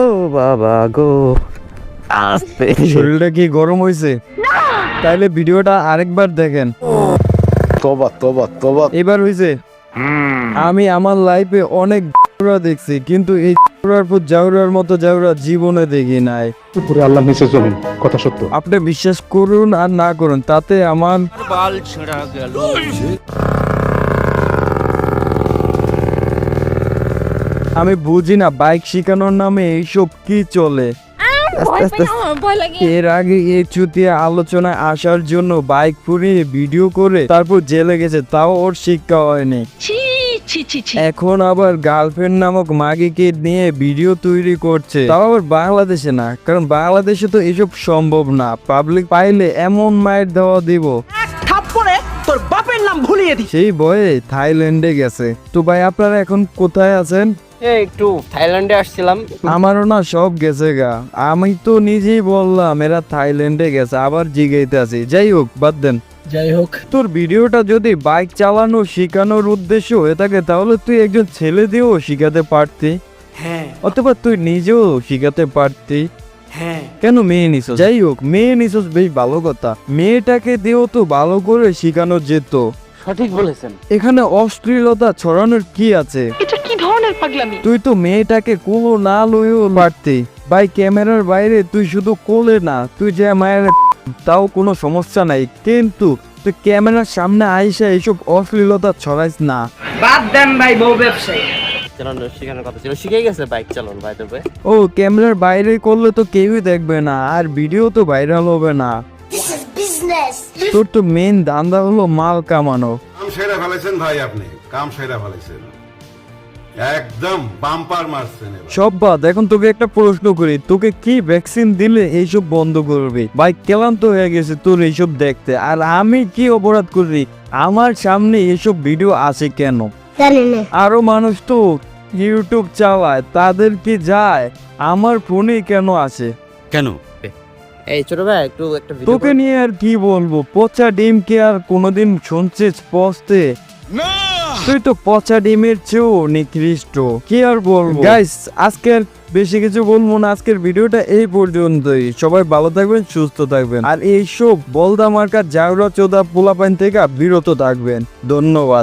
ও বাবা গো। আস্তে। শরীরটা কি গরম হয়েছে তাইলে ভিডিওটা আরেকবার দেখেন। তোবা তোবা তোবা। এবার হয়েছে আমি আমার লাইফে অনেক জাউরা দেখছি কিন্তু এই জাউরার পর জাউরার মতো জাউরা জীবনে দেখি নাই। উপরে আল্লাহ নিচে জমিন কথা সত্য। আপনি বিশ্বাস করুন আর না করুন তাতে আমার আমি বুঝি না বাইক শিখানোর নামে এইসব কি চলে? এর আগে এই চুতিয়া আলোচনায় আসার জন্য বাইক পুড়িয়ে ভিডিও করে তারপর জেলে গেছে তাও ওর শিক্ষা হয়নি। ছি ছি ছি ছি। এখন আবার গার্লফ্রেন্ড নামক মাগিকে নিয়ে ভিডিও তৈরি করছে। তাও আবার বাংলাদেশে না কারণ বাংলাদেশে তো এসব সম্ভব না। পাবলিক পাইলে এমন মায়ের দেওয়া দিব। থাপ্পড়ে তোর বাপের নাম ভুলিয়ে দি সেই বয়ে থাইল্যান্ডে গেছে। তো ভাই আপনারা এখন কোথায় আছেন? একটু থাইল্যান্ডে আসছিলাম। আমারও না সব গেছে গা। আমি তো নিজেই বললাম এরা থাইল্যান্ডে গেছে আবার জিগাইতে আছি। যাই হোক বাদ দেন। যাই হোক। তোর ভিডিওটা যদি বাইক চালানো শেখানোর উদ্দেশ্য হয়ে থাকে তাহলে তুই একজন ছেলে দিয়েও শিখাতে পারতি। হ্যাঁ। অথবা তুই নিজেও শিখাতে পারতি। হ্যাঁ। কেন মেয়ে নিছস? যাই হোক মেয়ে নিছস বেশ ভালো কথা। মেয়েটাকে দিয়েও তো ভালো করে শিখানো যেত। সঠিক বলেছেন। এখানে অশ্লীলতা ছড়ানোর কি আছে? ধরনের পাগলামি। তুই তো মেয়েটাকে কোলো না লইও পারতি। ভাই ক্যামেরার বাইরে তুই শুধু কোলে না তুই যে মায়ের তাও কোনো সমস্যা নাই। কিন্তু তুই ক্যামেরার সামনে আইসা এইসব অশ্লীলতা ছড়াইস না। বাদ দেন ভাই বউ ব্যবসায়ী। চালানো শেখানোর কথা ছিল? শিখে গেছে বাইক চালানো ভাই তবে ও ক্যামেরার বাইরে করলে তো কেউই দেখবে না আর ভিডিও তো ভাইরাল হবে না। তোর তো মেন দান্দা হলো মাল কামানো। কাম সেরা ফেলেছেন ভাই আপনি কাম সেরা ফেলেছেন। একদম বাম্পার মারছেন সব বাদ এখন তোকে একটা প্রশ্ন করি তোকে কি ভ্যাকসিন দিলে এইসব বন্ধ করবি? ভাই ক্লান্ত হয়ে গেছে তোর এইসব দেখতে আর আমি কি অপরাধ করি? আমার সামনে এইসব ভিডিও আসে কেন? আরও মানুষ তো ইউটিউব চালায় তাদের কি যায়? আমার ফোনে কেন আসে এই ছোট ভাই একটু একটা তোকে নিয়ে আর কি বলব? পচা ডিম কে আর কোনোদিন শুনছিস পচতে তুই তো পচা ডিমের চেয়েও নিকৃষ্ট কি আর বলব? গাইস আজকের বেশি কিছু বলব না আজকের ভিডিওটা এই পর্যন্তই। সবাই ভালো থাকবেন সুস্থ থাকবেন। আর এইসব বলদা মার্কা জাউরা চোদা পোলাপাইন থেকে বিরত থাকবেন। ধন্যবাদ।